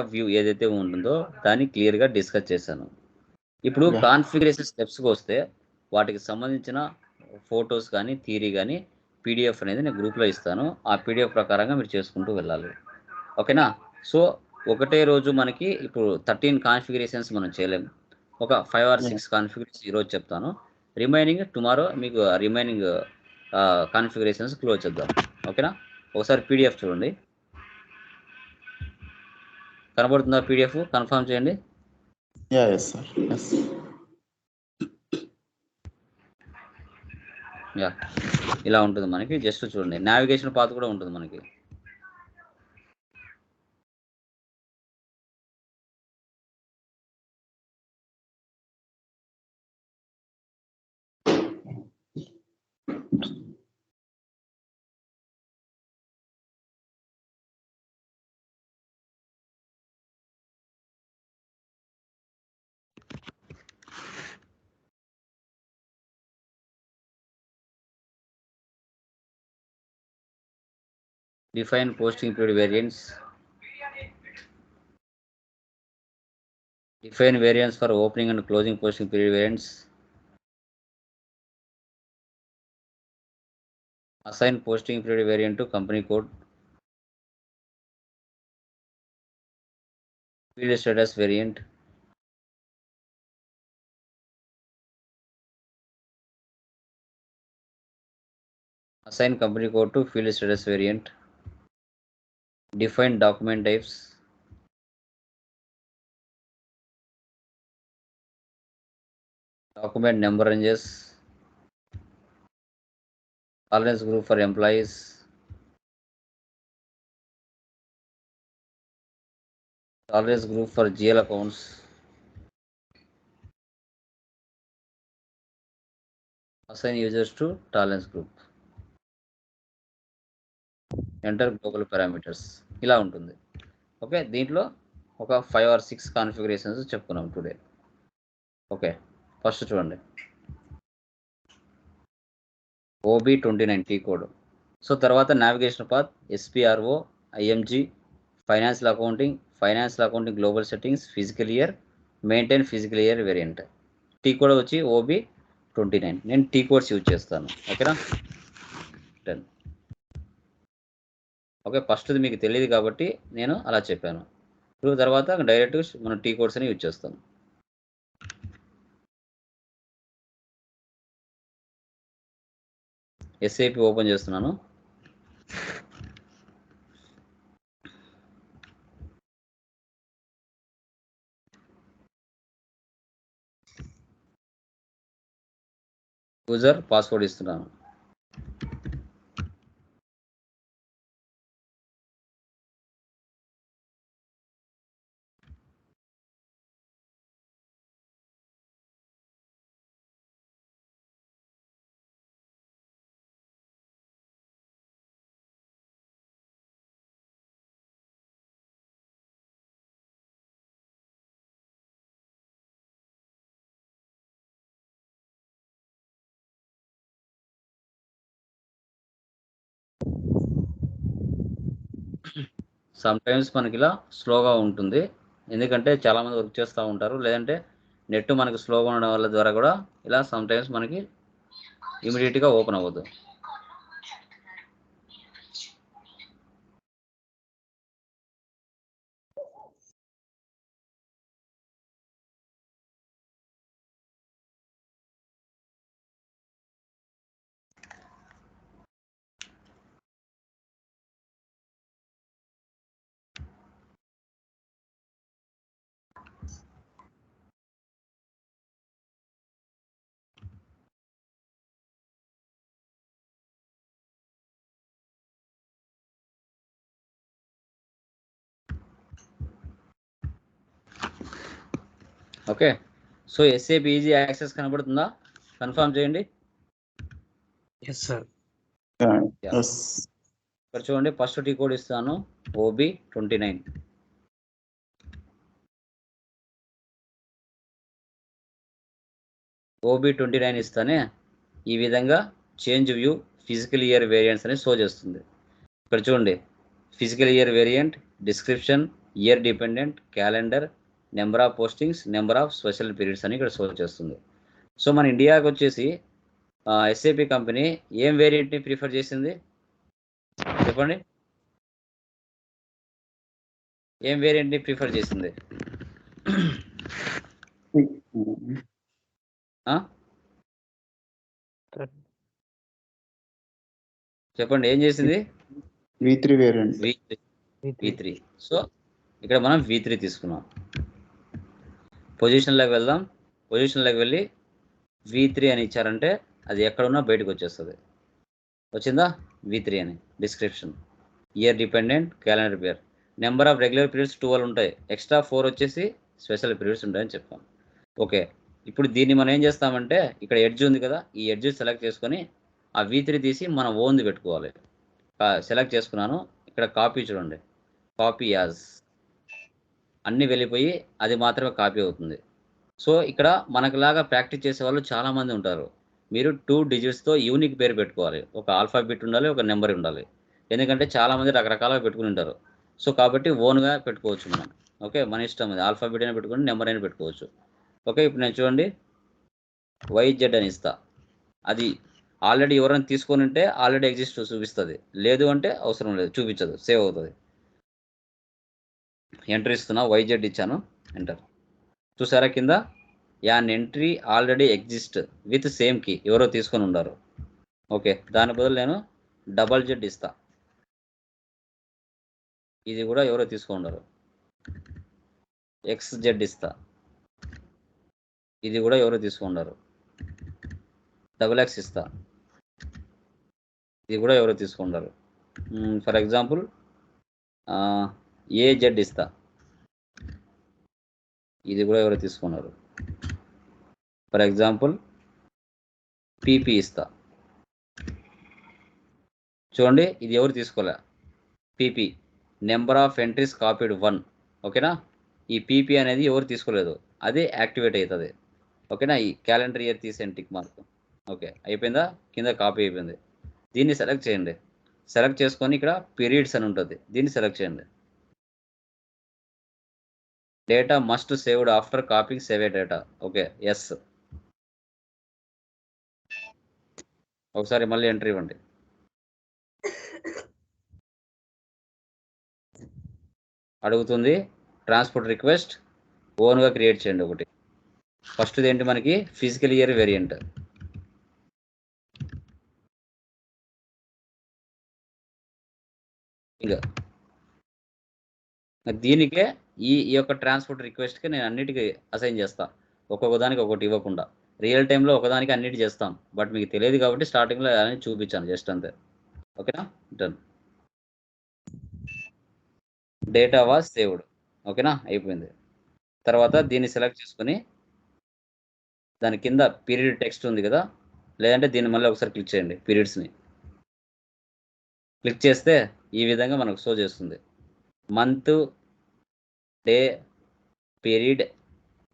Of view ఏదైతే ఉంటుందో దాన్ని క్లియర్గా డిస్కస్ చేశాను. ఇప్పుడు. కాన్ఫిగరేషన్ స్టెప్స్కి వస్తే వాటికి సంబంధించిన ఫొటోస్ కానీ థీరీ కానీ పీడిఎఫ్ అనేది నేను గ్రూప్లో ఇస్తాను. ఆ పీడిఎఫ్ ప్రకారంగా మీరు చేసుకుంటూ వెళ్ళాలి. ఓకేనా? సో ఒకటే రోజు మనకి ఇప్పుడు థర్టీన్ కాన్ఫిగరేషన్స్ మనం చేయలేము ఒక ఫైవ్ ఆర్. సిక్స్ కాన్ఫిగరేషన్స్ ఈరోజు చెప్తాను. రిమైనింగ్ టుమారో మీకు రిమైనింగ్ కాన్ఫిగరేషన్స్ క్లోజ్ చేద్దాం. ఓకేనా? ఒకసారి పీడిఎఫ్ చూడండి. కనబడుతుందా పీడిఎఫ్? కన్ఫర్మ్ చేయండి. Yeah yes sir yes yeah ఇలా ఉంటుంది మనకి. జస్ట్ చూడండి. నావిగేషన్ పాత్ కూడా ఉంటుంది మనకి. Define posting period variants define variants for opening and closing posting period variants assign posting period variant to company code. Field status variant. Assign company code to field status variant define document types. Document number ranges. Tolerance group for employees. Tolerance group for gl accounts. Assign users to tolerance group enter global parameters ఇలా ఉంటుంది. Okay దీంట్లో ఒక five or six configurations చెప్పుకున్నాం today okay first చూడండి. OB twenty nine T code so తర్వాత navigation path SPRO IMG financial accounting financial accounting global settings physical year maintain physical year variant T code వచ్చి OB twenty nine నేను T codes use చేస్తాను. ఓకేనా done okay ఫస్ట్ది మీకు తెలియదు కాబట్టి నేను అలా చెప్పాను. ఇప్పుడు తర్వాత డైరెక్ట్ మనం టీ కోడ్స్ అని యూజ్ చేస్తాం. ఎస్ఏపి ఓపెన్ చేస్తున్నాను. యూజర్ పాస్వర్డ్ ఇస్తున్నాను. సమ్ టైమ్స్ మనకి ఇలా స్లోగా ఉంటుంది. ఎందుకంటే చాలామంది వర్క్ చేస్తూ ఉంటారు. లేదంటే నెట్ మనకి స్లోగా ఉండడం వల్ల ద్వారా కూడా ఇలా సమ్ టైమ్స్ మనకి ఇమీడియట్గా ఓపెన్ అవ్వదు. Okay. So SAP easy access కనబడుతుందా? కన్ఫర్మ్ చేయండి. ఎస్ సార్ ఇక్కడ చూడండి ఫస్ట్ టీ కోడ్ ఇస్తాను. OB twenty nine OB twenty nine ఇస్తానే. ఈ విధంగా change view physical year variants అని షో చేస్తుంది. ఇక్కడ చూడండి physical year variant description year dependent calendar number of postings number of special periods అని ఇక్కడ షో చేస్తుంది. సో మన ఇండియాకి వచ్చేసి ఎస్ఏపి కంపెనీ ఏం వేరియంట్ని ప్రిఫర్ చేసింది? చెప్పండి. ఏం వేరియంట్ని ప్రిఫర్ చేసింది? చెప్పండి ఏం చేసింది? V three variant V V three so ఇక్కడ మనం వి త్రీ తీసుకున్నాం. పొజిషన్లోకి వెళ్దాం. పొజిషన్లోకి వెళ్ళి వి త్రీ అని ఇచ్చారంటే అది ఎక్కడున్నా బయటకు వచ్చేస్తుంది. వచ్చిందా? వి త్రీ అని. Description year dependent calendar pair number of regular periods twelve ఉంటాయి. ఎక్స్ట్రా ఫోర్ వచ్చేసి స్పెషల్ పీరియడ్స్ ఉంటాయని చెప్పాం ఓకే ఇప్పుడు దీన్ని మనం ఏం చేస్తామంటే ఇక్కడ ఎడ్జ్ ఉంది కదా ఈ ఎడ్జ్ సెలెక్ట్ చేసుకొని ఆ వి త్రీ తీసి మనం ఓన్ది పెట్టుకోవాలి. సెలెక్ట్ చేసుకున్నాను. ఇక్కడ కాపీ చూడండి. కాపీ యాజ్ అన్నీ వెళ్ళిపోయి అది మాత్రమే కాపీ అవుతుంది. సో ఇక్కడ మనకులాగా ప్రాక్టీస్ చేసే వాళ్ళు చాలామంది ఉంటారు. మీరు టూ డిజిట్స్తో యూనిక్ పేరు పెట్టుకోవాలి. ఒక ఆల్ఫాబెట్ ఉండాలి ఒక నెంబర్ ఉండాలి. ఎందుకంటే చాలామంది రకరకాలుగా పెట్టుకుని ఉంటారు. సో కాబట్టి ఓన్గా పెట్టుకోవచ్చు మనం. ఓకే? మన ఇష్టం అది. ఆల్ఫాబెట్ అయినా పెట్టుకోండి నెంబర్ అయినా పెట్టుకోవచ్చు. ఓకే? ఇప్పుడు నేను చూడండి. వైజెడ్ అని ఇస్తా. అది ఆల్రెడీ ఎవరైనా తీసుకొని ఉంటే ఆల్రెడీ ఎగ్జిస్ట్ చూపిస్తుంది. లేదు అంటే అవసరం లేదు. చూపించదు. సేవ్ అవుతుంది. ఎంట్రీ ఇస్తున్నా వైజెడ్ ఇచ్చాను. ఎంటర్ చూసారా కింద? An entry already exist with same key ఎవరో తీసుకొని ఉండారు. ఓకే దాని బదులు నేను డబల్ జెడ్ ఇస్తా. ఇది కూడా ఎవరో తీసుకొని ఉండరు. ఎక్స్ జెడ్ ఇస్తా. ఇది కూడా ఎవరో తీసుకున్నారు డబుల్ ఎక్స్ ఇస్తా. ఇది కూడా ఎవరో తీసుకుంటారు ఫర్ ఎగ్జాంపుల్ ఏ జెడ్ ఇస్తా? ఇది కూడా ఎవరో తీసుకున్నారు. ఫర్ ఎగ్జాంపుల్ పీపీ ఇస్తా. చూడండి ఇది ఎవరు తీసుకోలే? PP. Number of entries copied one. ఓకేనా? ఈ పీపీ అనేది ఎవరు తీసుకోలేదు. అదే యాక్టివేట్ అవుతుంది ఓకేనా? ఈ క్యాలెండర్ ఇయర్ తీసే టిక్ మార్క్. ఓకే అయిపోయిందా? కింద కాపీ అయిపోయింది. దీన్ని సెలెక్ట్ చేయండి. సెలెక్ట్ చేసుకొని ఇక్కడ పీరియడ్స్ అని ఉంటుంది. దీన్ని సెలెక్ట్ చేయండి. Data must saved after copying save data. Okay yes. ఒకసారి మళ్ళీ ఎంట్రీ ఇవ్వండి. అడుగుతుంది ట్రాన్స్పోర్ట్ రిక్వెస్ట్ ఓన్గా క్రియేట్ చేయండి ఒకటి. ఫస్ట్ ఏంటి మనకి? Physical year variant. ఇంకా. దీనికే ఈ ఈ యొక్క ట్రాన్స్పోర్ట్ రిక్వెస్ట్కి నేను అన్నిటికీ అసైన్ చేస్తాను ఒక్కొక్క దానికి ఒకటి ఇవ్వకుండా. రియల్ టైంలో ఒకదానికి అన్నిటి చేస్తాం. బట్ మీకు తెలియదు కాబట్టి స్టార్టింగ్లో అని చూపించాను జస్ట్ అంతే. ఓకేనా? డన్. Data was saved. ఓకేనా? అయిపోయింది. తర్వాత దీన్ని సెలెక్ట్ చేసుకొని దాని కింద పీరియడ్ టెక్స్ట్ ఉంది కదా? లేదంటే దీన్ని మళ్ళీ ఒకసారి క్లిక్ చేయండి పీరియడ్స్ని. క్లిక్ చేస్తే ఈ విధంగా మనకు షో చేస్తుంది. Month day period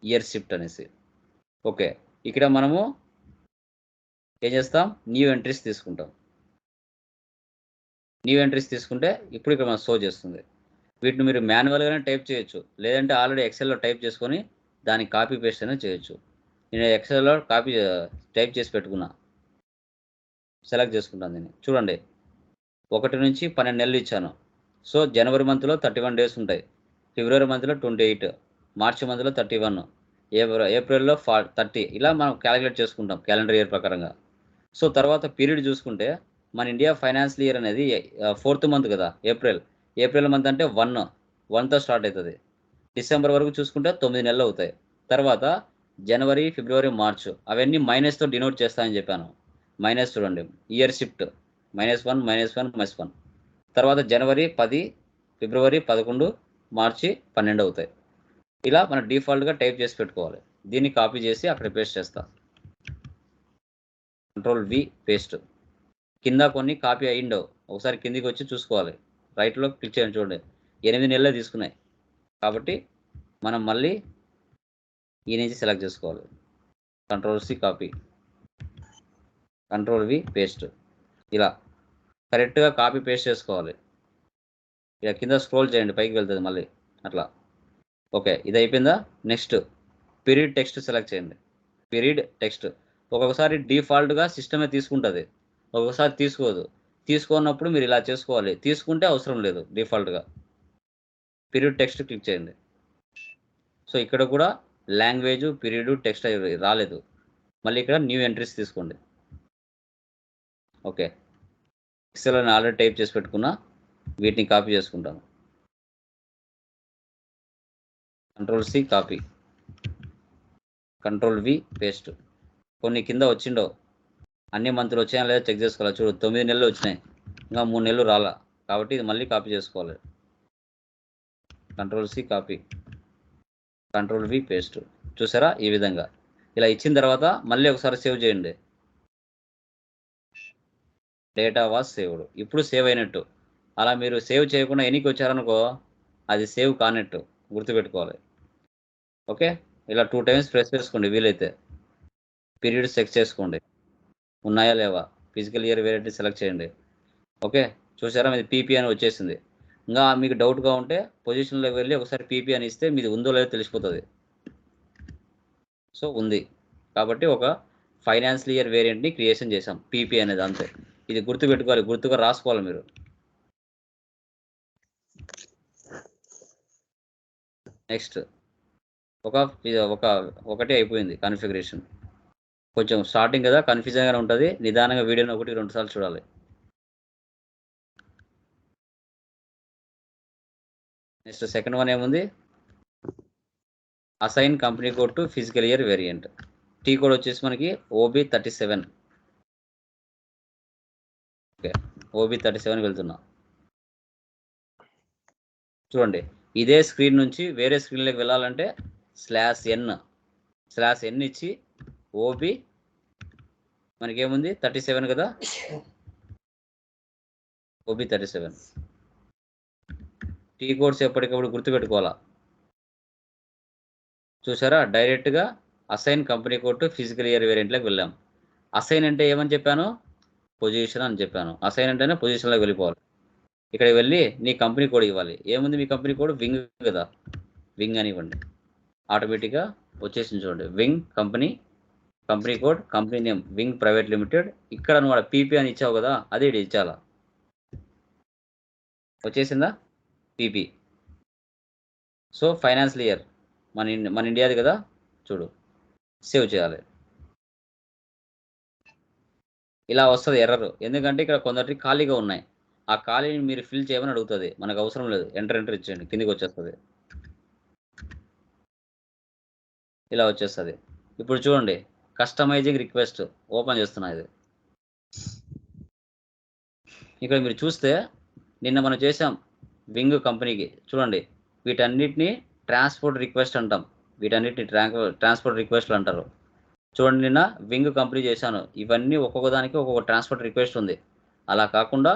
year shift అనేసి. ఓకే ఇక్కడ మనము ఏం చేస్తాం? న్యూ ఎంట్రీస్ తీసుకుంటాం. న్యూ ఎంట్రీస్ తీసుకుంటే ఇప్పుడు ఇక్కడ మనం షో చేస్తుంది. వీటిని మీరు మాన్యువల్గానే టైప్ చేయొచ్చు. లేదంటే ఆల్రెడీ ఎక్సెల్లో టైప్ చేసుకొని దాని కాపీ పేస్ట్ అయినా చేయొచ్చు. నేను ఎక్సెల్లో కాపీ టైప్ చేసి పెట్టుకున్నా. సెలెక్ట్ చేసుకుంటాను దీన్ని. చూడండి. ఒకటి నుంచి పన్నెండు నెలలు ఇచ్చాను. సో జనవరి మంత్లో థర్టీ వన్ డేస్ ఉంటాయి. ఫిబ్రవరి మంత్లో ట్వంటీ ఎయిట్ మార్చి మంత్లో థర్టీ వన్ ఏప్రిల్ ఏప్రిల్లో ఫా థర్టీ ఇలా మనం క్యాలిక్యులేట్ చేసుకుంటాం క్యాలెండర్ ఇయర్ ప్రకారంగా. సో తర్వాత పీరియడ్ చూసుకుంటే మన ఇండియా ఫైనాన్షియల్ ఇయర్ అనేది ఫోర్త్ మంత్ కదా ఏప్రిల్. ఏప్రిల్ మంత్ అంటే వన్ వన్తో స్టార్ట్ అవుతుంది. డిసెంబర్ వరకు చూసుకుంటే తొమ్మిది నెలలు అవుతాయి. తర్వాత జనవరి ఫిబ్రవరి మార్చ్ అవన్నీ మైనస్తో డినోట్ చేస్తానని చెప్పాను. మైనస్ చూడండి year shift minus one minus one minus one. తర్వాత జనవరి పది ఫిబ్రవరి పదకొండు మార్చి పన్నెండు అవుతాయి. ఇలా మనం డిఫాల్ట్గా టైప్ చేసి పెట్టుకోవాలి. దీన్ని కాపీ చేసి అక్కడ పేస్ట్ చేస్తా. Control V paste. కింద కొన్ని కాపీ అయ్యిండవు. ఒకసారి కిందికి వచ్చి చూసుకోవాలి. రైట్లో క్లిక్ చేయండి చూడండి. ఎనిమిది నెలలే తీసుకున్నాయి. కాబట్టి మనం మళ్ళీ ఈ నుంచి సెలెక్ట్ చేసుకోవాలి. Control C copy. Control V paste. ఇలా. కరెక్ట్గా కాపీ పేస్ట్ చేసుకోవాలి. ఇక కింద స్క్రోల్ చేయండి పైకి వెళ్తుంది మళ్ళీ. అట్లా. ఓకే ఇది అయిపోయిందా? నెక్స్ట్. పీరియడ్ టెక్స్ట్ సెలెక్ట్ చేయండి. Period text. ఒక్కొక్కసారి డిఫాల్ట్గా సిస్టమే తీసుకుంటుంది. ఒక్కొక్కసారి తీసుకోదు. తీసుకున్నప్పుడు మీరు ఇలా చేసుకోవాలి. తీసుకుంటే అవసరం లేదు డిఫాల్ట్గా. పీరియడ్ టెక్స్ట్ క్లిక్ చేయండి. సో ఇక్కడ కూడా లాంగ్వేజ్ పీరియడ్ టెక్స్ట్ రాలేదు. మళ్ళీ ఇక్కడ న్యూ ఎంట్రీస్ తీసుకోండి. ఓకే. ఎక్సెల్ అని ఆల్రెడీ టైప్ చేసి పెట్టుకున్నా వీటిని కాపీ చేసుకుంటాను. Control C copy control V paste కొన్ని కింద వచ్చిండో అన్ని మంత్రులు వచ్చాయా లేదా చెక్ చేసుకోవాలి. చూడు తొమ్మిది నెలలు వచ్చినాయి. ఇంకా మూడు నెలలు రాలా. కాబట్టి ఇది మళ్ళీ కాపీ చేసుకోవాలి. Control C copy control V paste చూసారా? ఈ విధంగా. ఇలా ఇచ్చిన తర్వాత మళ్ళీ ఒకసారి సేవ్ చేయండి. Data was saved. ఇప్పుడు సేవ్ అయినట్టు. అలా మీరు సేవ్ చేయకుండా ఎన్నికి వచ్చారనుకో అది సేవ్ కానట్టు. గుర్తుపెట్టుకోవాలి. ఓకే? ఇలా టూ టైమ్స్ ప్రెస్ చేసుకోండి వీలైతే. పీరియడ్స్ చెక్ చేసుకోండి. ఉన్నాయా లేవా? ఫిజికల్ ఇయర్ వేరియటీ సెలెక్ట్ చేయండి. ఓకే? చూసారా? మీది పీపీ అని వచ్చేసింది. ఇంకా మీకు డౌట్గా ఉంటే పొజిషన్లోకి వెళ్ళి ఒకసారి పీపీ అని ఇస్తే మీది ఉందో లేదో తెలిసిపోతుంది. సో ఉంది. కాబట్టి ఒక ఫైనాన్షియల్ ఇయర్ వేరియంట్ని క్రియేషన్ చేసాం పీపీ అనేది అంతే ఇది గుర్తుపెట్టుకోవాలి గుర్తుగా రాసుకోవాలి మీరు. నెక్స్ట్ ఒక ఒక ఒకటి అయిపోయింది కాన్ఫిగరేషన్ కొంచెం స్టార్టింగ్ కదా కన్ఫ్యూజన్గానే ఉంటుంది. నిదానంగా వీడియోని ఒకటి రెండు సార్లు చూడాలి. నెక్స్ట్ సెకండ్ వన్ ఏముంది? Assign company code to physical year variant T code వచ్చేసి మనకి OB thirty seven okay. OB thirty seven వెళ్తున్నా. చూడండి ఇదే స్క్రీన్ నుంచి వేరే స్క్రీన్లోకి వెళ్ళాలంటే స్లాష్ ఎన్. స్లాష్ ఎన్ ఇచ్చి ఓబీ మనకేముంది? థర్టీ సెవెన్ కదా? OB thirty seven. T codes ఎప్పటికప్పుడు గుర్తుపెట్టుకోవాలా? చూసారా? డైరెక్ట్గా assign company code physical year వేరియంట్లోకి వెళ్ళాం. అసైన్ అంటే ఏమని చెప్పాను? పొజిషన్ అని చెప్పాను. అసైన్ అంటేనే పొజిషన్లోకి వెళ్ళిపోవాలి. ఇక్కడ వెళ్ళి నీ కంపెనీ కోడ్ ఇవ్వాలి. ఏముంది మీ కంపెనీ కోడ్ వింగ్ కదా. వింగ్ అని ఇవ్వండి ఆటోమేటిక్గా వచ్చేసింది చూడండి. Wing company company code company name wing private limited ఇక్కడ నువ్వు పీపీ అని ఇచ్చావు కదా అది ఇది ఇచ్చాలా? వచ్చేసిందా? పీపీ సో ఫైనాన్షియల్ ఇయర్ మన మన ఇండియాది కదా? చూడు. సేవ్ చేయాలి. ఇలా వస్తుంది ఎర్రర్ ఎందుకంటే ఇక్కడ కొందరికి ఖాళీగా ఉన్నాయి. ఆ ఖాళీని మీరు ఫిల్ చేయమని అడుగుతుంది. మనకు అవసరం లేదు. ఎంటర్ ఎంటర్ ఇచ్చేయండి. కిందికి వచ్చేస్తుంది. ఇలా వచ్చేస్తుంది. ఇప్పుడు చూడండి. కస్టమైజింగ్ రిక్వెస్ట్ ఓపెన్ చేస్తున్నా ఇది. ఇక్కడ మీరు చూస్తే నిన్న మనం చేసాం వింగ్ కంపెనీకి. చూడండి. వీటన్నిటిని ట్రాన్స్పోర్ట్ రిక్వెస్ట్ అంటాం. వీటన్నిటిని ట్రాన్స్పోర్ట్ రిక్వెస్ట్లు అంటారు. చూడండి నిన్న వింగ్ కంపెనీ చేశాను. ఇవన్నీ ఒక్కొక్క దానికి ఒక్కొక్క ట్రాన్స్పోర్ట్ రిక్వెస్ట్ ఉంది. అలా కాకుండా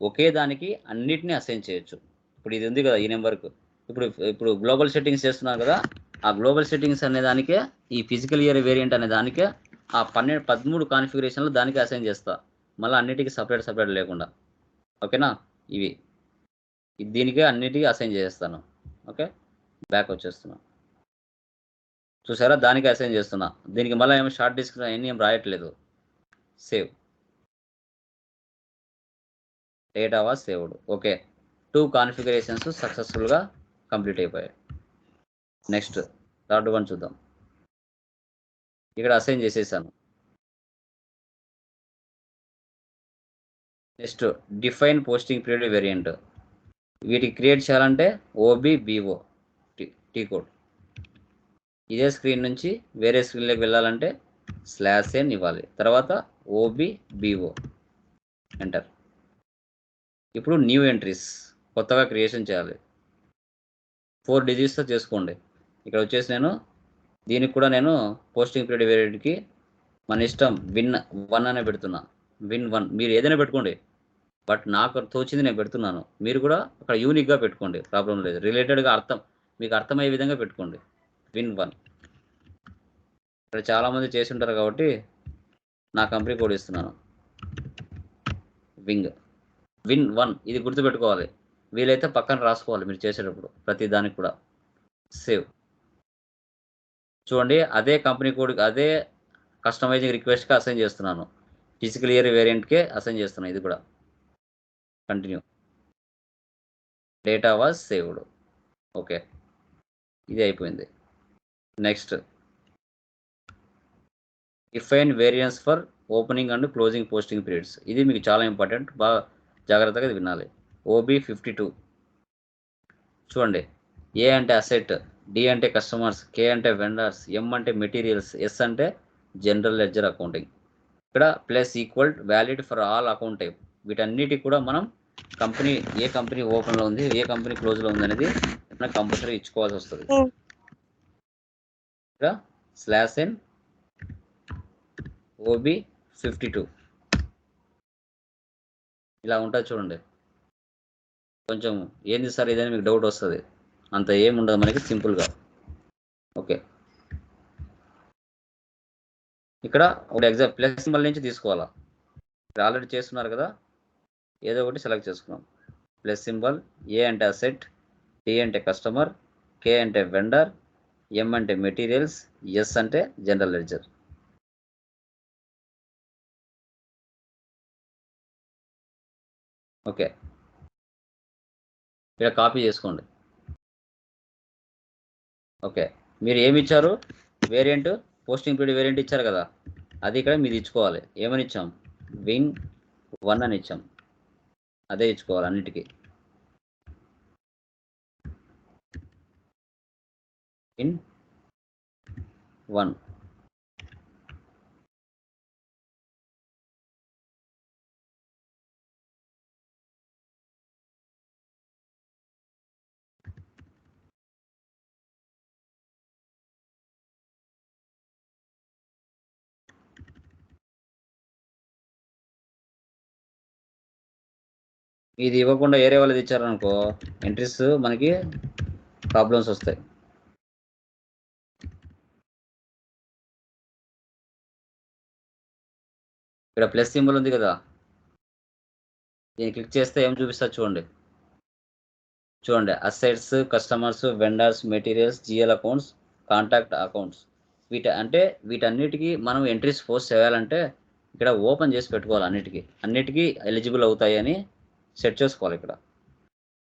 ఒకే దానికి అన్నిటినీ అసైన్ చేయొచ్చు. ఇప్పుడు ఇది ఉంది కదా ఈ నెంబర్కు ఇప్పుడు ఇప్పుడు గ్లోబల్ సెట్టింగ్స్ చేస్తున్నారు కదా ఆ గ్లోబల్ సెట్టింగ్స్ అనే దానికే ఈ ఫిజికల్ ఇయర్ వేరియంట్ అనే దానికే ఆ పన్నెండు పదమూడు కాన్ఫిగరేషన్లు దానికి అసైన్ చేస్తా. మళ్ళీ అన్నిటికీ సపరేట్ సపరేట్ లేకుండా. ఓకేనా? ఇవి. దీనికే అన్నిటికీ అసైన్ చేస్తాను. ఓకే? బ్యాక్ వచ్చేస్తున్నాను చూసారా? దానికి అసైన్ చేస్తున్నా. దీనికి మళ్ళీ ఏమో షార్ట్ డిస్క్ అన్నీ ఏం రాయట్లేదు. Save data was saved okay two configurations సక్సెస్ఫుల్గా కంప్లీట్ అయిపోయాయి. నెక్స్ట్ థర్డ్ వన్ చూద్దాం. ఇక్కడ అసైన్ చేసేసాను. Next define posting period variant వీటికి క్రియేట్ చేయాలంటే ఓబీ బీఓ టీ కోడ్ ఇదే స్క్రీన్ నుంచి వేరే స్క్రీన్లోకి వెళ్ళాలంటే స్లాష్ ఎన్ ఇవ్వాలి. తర్వాత ఓబీ ఎంటర్ ఇప్పుడు న్యూ ఎంట్రీస్ కొత్తగా క్రియేషన్ చేయాలి. ఫోర్ డిజిట్స్తో చేసుకోండి. ఇక్కడ వచ్చేసి నేను దీనికి కూడా నేను పోస్టింగ్ పీరియడ్ వేరియడ్కి మన ఇష్టం విన్ వన్ అనే పెడుతున్నా. విన్ వన్ మీరు ఏదైనా పెట్టుకోండి. బట్ నాకు తోచింది నేను పెడుతున్నాను. మీరు కూడా అక్కడ యూనిక్గా పెట్టుకోండి. ప్రాబ్లం లేదు. రిలేటెడ్గా అర్థం. మీకు అర్థమయ్యే విధంగా పెట్టుకోండి. విన్ వన్ ఇక్కడ చాలామంది చేసి ఉంటారు కాబట్టి నా కంపెనీ కోడ్ ఇస్తున్నాను. వింగ్ విన్ వన్ ఇది గుర్తుపెట్టుకోవాలి. వీలైతే పక్కన రాసుకోవాలి మీరు చేసేటప్పుడు. ప్రతి దానికి కూడా. సేవ్ చూడండి అదే కంపెనీ కోడ్ అదే కస్టమైజింగ్ రిక్వెస్ట్కి అసైన్ చేస్తున్నాను. ఫిజికల్ ఇయర్ వేరియంట్కే అసైన్ చేస్తున్నాను ఇది కూడా. Continue data was saved okay ఇది అయిపోయింది. Next and variance for opening and closing posting periods ఇది మీకు చాలా ఇంపార్టెంట్ బాగా జాగ్రత్తగా ఇది వినాలి. ఓబీ ఫిఫ్టీ టూ చూడండి. ఏ అంటే అసెట్ డి అంటే కస్టమర్స్ కే అంటే వెండర్స్ ఎం అంటే మెటీరియల్స్ ఎస్ అంటే జనరల్ లెడ్జర్ అకౌంటింగ్ ఇక్కడ plus equal valid for all account type వీటన్నిటికి కూడా మనం కంపెనీ ఏ కంపెనీ ఓపెన్లో ఉంది ఏ కంపెనీ క్లోజ్లో ఉంది అనేది మనం కంపల్సరీ ఇచ్చుకోవాల్సి వస్తుంది. ఇక్కడ slash N OB fifty two. ఇలా ఉంటుంది చూడండి. కొంచెం ఏంది సార్ ఇదని మీకు డౌట్ వస్తుంది. అంత ఏముండదు ఉండదు మనకి సింపుల్గా. ఓకే. ఇక్కడ ఒక ఎగ్జామ్ ప్లస్ సింబల్ నుంచి తీసుకోవాలా? మీరు ఆల్రెడీ చేస్తున్నారు కదా? ఏదో ఒకటి సెలెక్ట్ చేసుకున్నాం. ప్లస్ సింబల్ ఏ అంటే అసెట్ టీ అంటే కస్టమర్ కే అంటే వెండర్ ఎం అంటే మెటీరియల్స్ ఎస్ అంటే జనరల్ లెడ్జర్. ఓకే. ఇక్కడ కాపీ చేసుకోండి. ఓకే. మీరు ఏమి ఇచ్చారు? వేరియంట్ పోస్టింగ్ పీరియడ్ వేరియంట్ ఇచ్చారు కదా. అది ఇక్కడ మీరు ఇచ్చుకోవాలి. ఏమని ఇచ్చాం? వింగ్ వన్ అని ఇచ్చాం. అదే ఇచ్చుకోవాలి అన్నిటికీ. ఇన్ వన్ ఇది ఇవ్వకుండా ఏరే వాళ్ళది ఇచ్చారనుకో ఎంట్రీస్ మనకి ప్రాబ్లమ్స్ వస్తాయి. ఇక్కడ ప్లస్ సింబల్ ఉంది కదా. దీన్ని క్లిక్ చేస్తే ఏం చూపిస్తారు చూడండి. చూడండి assets customers vendors materials GL accounts contact accounts వీట అంటే వీటన్నిటికీ మనం ఎంట్రీస్ పోస్ట్ చేయాలంటే ఇక్కడ ఓపెన్ చేసి పెట్టుకోవాలి అన్నిటికీ. అన్నిటికీ ఎలిజిబుల్ అవుతాయని సెట్ చేసుకోవాలి ఇక్కడ.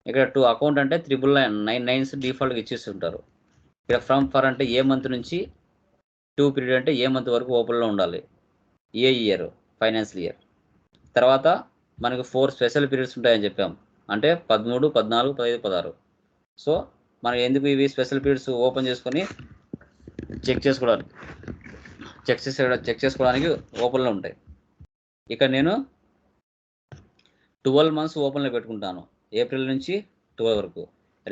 ఇక్కడ టూ అకౌంట్ అంటే త్రిబుల్ నైన్ నైన్ నైన్స్ డిఫాల్ట్గా ఇచ్చేస్తుంటారు. ఇక్కడ ఫ్రమ్ ఫర్ అంటే ఏ మంత్ నుంచి టూ పీరియడ్ అంటే ఏ మంత్ వరకు ఓపెన్లో ఉండాలి? ఏ ఇయర్ ఫైనాన్షియల్ ఇయర్ తర్వాత మనకు ఫోర్ స్పెషల్ పీరియడ్స్ ఉంటాయని చెప్పాం. అంటే పదమూడు పద్నాలుగు పదహైదు పదహారు. సో మనం ఎందుకు ఇవి స్పెషల్ పీరియడ్స్ ఓపెన్ చేసుకొని చెక్ చేసుకోవడానికి? చెక్ చేసే చెక్ చేసుకోవడానికి ఓపెన్లో ఉంటాయి. ఇక్కడ నేను ట్వెల్వ్ మంత్స్ ఓపెన్లో పెట్టుకుంటాను ఏప్రిల్ నుంచి ట్వెల్వ్ వరకు.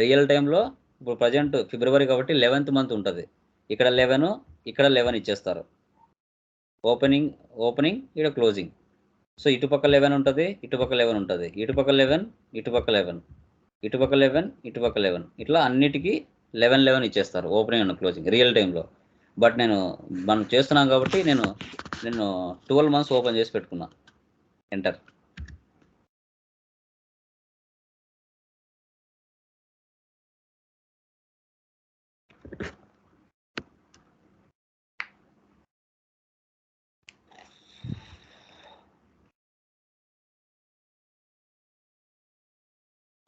రియల్ టైంలో ఇప్పుడు ప్రజెంట్ ఫిబ్రవరి కాబట్టి లెవెన్త్ మంత్ ఉంటుంది. ఇక్కడ లెవెన్ ఇక్కడ లెవెన్ ఇచ్చేస్తారు. ఓపెనింగ్ ఓపెనింగ్ ఇక్కడ క్లోజింగ్. సో ఇటుపక్క లెవెన్ ఉంటుంది ఇటుపక్క లెవెన్ ఉంటుంది. ఇటుపక్క లెవెన్ ఇటుపక్క లెవెన్. ఇటుపక్క లెవెన్ ఇటుపక్క లెవెన్. ఇట్లా అన్నిటికీ లెవెన్ లెవెన్ ఇచ్చేస్తారు ఓపెనింగ్ అండ్ క్లోజింగ్ రియల్ టైంలో. బట్ నేను మనం చేస్తున్నాం కాబట్టి నేను నేను ట్వెల్వ్ మంత్స్ ఓపెన్ చేసి పెట్టుకున్నా. ఎంటర్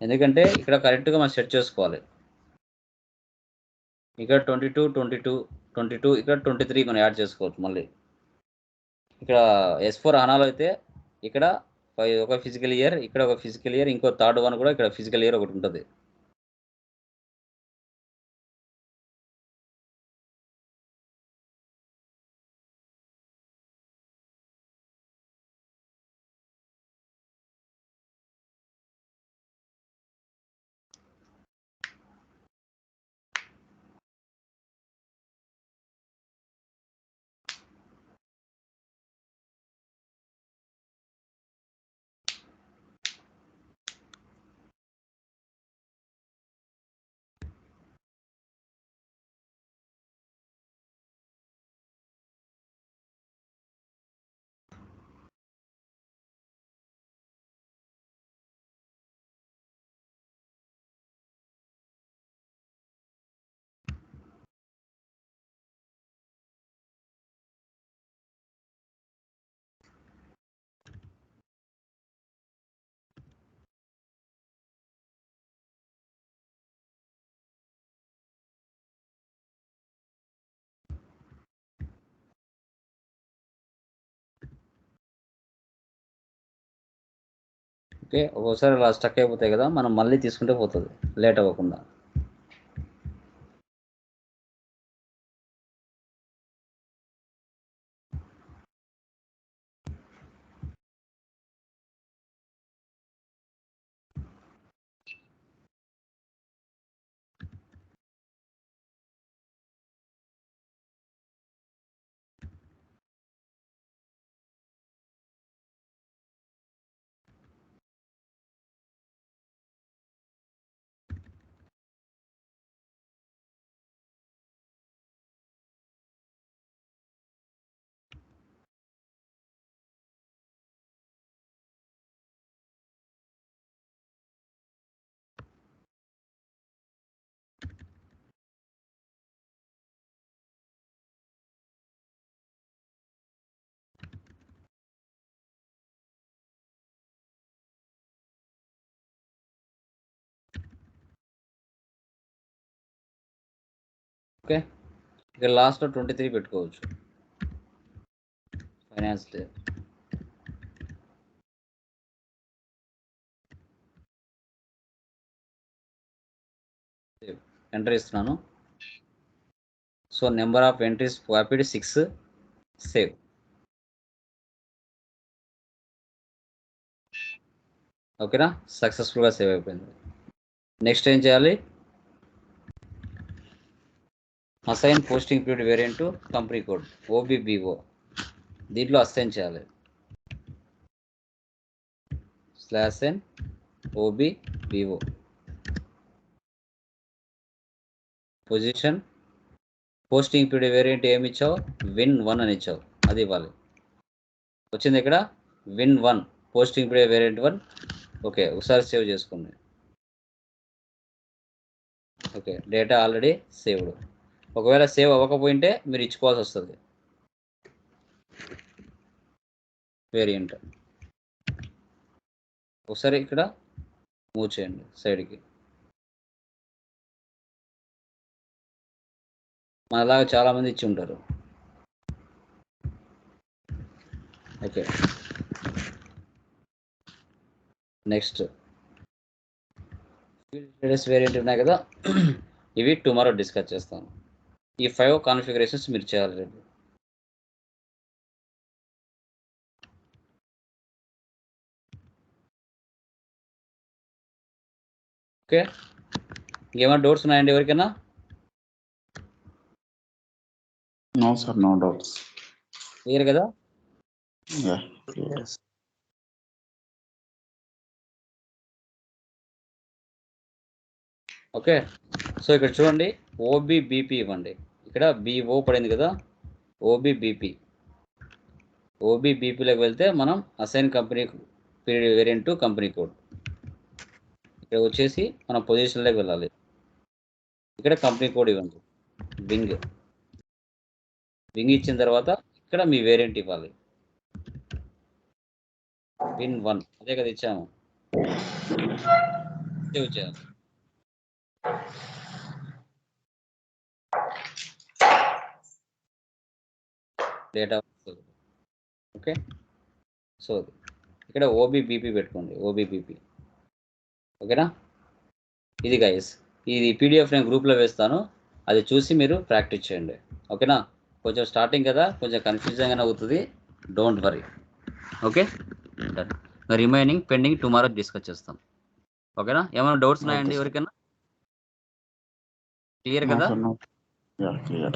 ఎందుకంటే ఇక్కడ కరెక్ట్గా మనం సెట్ చేసుకోవాలి. ఇక్కడ twenty two twenty two twenty two ఇక్కడ ట్వంటీ త్రీ మనం యాడ్ చేసుకోవచ్చు మళ్ళీ. ఇక్కడ ఎస్ ఫోర్ హనాలో అయితే ఇక్కడ ఒక ఫిజికల్ ఇయర్ ఇక్కడ ఒక ఫిజికల్ ఇయర్ ఇంకో థర్డ్ వన్ కూడా ఇక్కడ ఫిజికల్ ఇయర్ ఒకటి ఉంటుంది. ఓకే ఒక్కోసారి అలా స్టక్ అయిపోతాయి కదా మనం మళ్ళీ తీసుకుంటే పోతుంది లేట్ అవ్వకుండా. ఓకే. ఇక లాస్ట్లో ట్వంటీ త్రీ పెట్టుకోవచ్చు. ఫైనాన్స్ డే ఎంటర్ ఇస్తున్నాను so number of entries copied six save ఓకేనా సక్సెస్ఫుల్గా సేవ్ అయిపోయింది. నెక్స్ట్ ఏం చేయాలి? Assign posting period variant company code OBBO. దీంట్లో అసైన్ చేయాలి. Slash N OBBO. Position posting period variant ఏమి ఇచ్చావు? విన్ వన్ అని ఇచ్చావు. అది ఇవ్వాలి. వచ్చింది ఇక్కడ win one posting period variant one. Okay ఒకసారి సేవ్ చేసుకోండి. Okay data already saved. ఒకవేళ సేవ్ అవ్వకపోయింటే మీరు ఇచ్చుకోవాల్సి వస్తుంది. వేరియంట్ ఒకసారి ఇక్కడ మూవ్ చేయండి సైడ్కి మనలాగా చాలామంది ఇచ్చి ఉంటారు. ఓకే నెక్స్ట్ వేరియంట్ ఉన్నాయి కదా. ఇవి టుమారో డిస్కస్ చేస్తాను. ఈ ఫైవ్ కాన్ఫిగరేషన్స్ మీరు చేయాలి రేపు. ఓకే. ఇంకేమైనా డౌట్స్ ఉన్నాయండి ఎవరికైనా? No, sir, no doubts. Clear కదా. ఓకే. సో ఇక్కడ చూడండి. ఓబీబీపీ ఇవ్వండి. ఇక్కడ బిఓ పడింది కదా. ఓబిబిపి ఓబిబిపిలోకి వెళ్తే మనం assign company period variant company code ఇక్కడ వచ్చేసి మన పొజిషన్లోకి వెళ్ళాలి. ఇక్కడ కంపెనీ కోడ్ ఇవ్వండి. బింగ్ బింగ్ ఇచ్చిన తర్వాత ఇక్కడ మీ వేరియంట్ ఇవ్వాలి. విన్ వన్ అదే కదా ఇచ్చాము. సేవ్ చేయాలి. డేటా ఓకే సో ఇక్కడ ఓబీబీపీ పెట్టుకోండి. ఓబీబీపీ ఓకేనా ఇది గైస్ ఇది పీడిఎఫ్ నేను గ్రూప్లో వేస్తాను. అది చూసి మీరు ప్రాక్టీస్ చేయండి. ఓకేనా కొంచెం స్టార్టింగ్ కదా? కొంచెం కన్ఫ్యూజన్గానే అవుతుంది. Don't worry okay done remaining pending tomorrow discuss చేస్తాం. ఓకేనా ఏమైనా డౌట్స్ ఉన్నాయండి. ఎవరికైనా? క్లియర్ కదా? clear.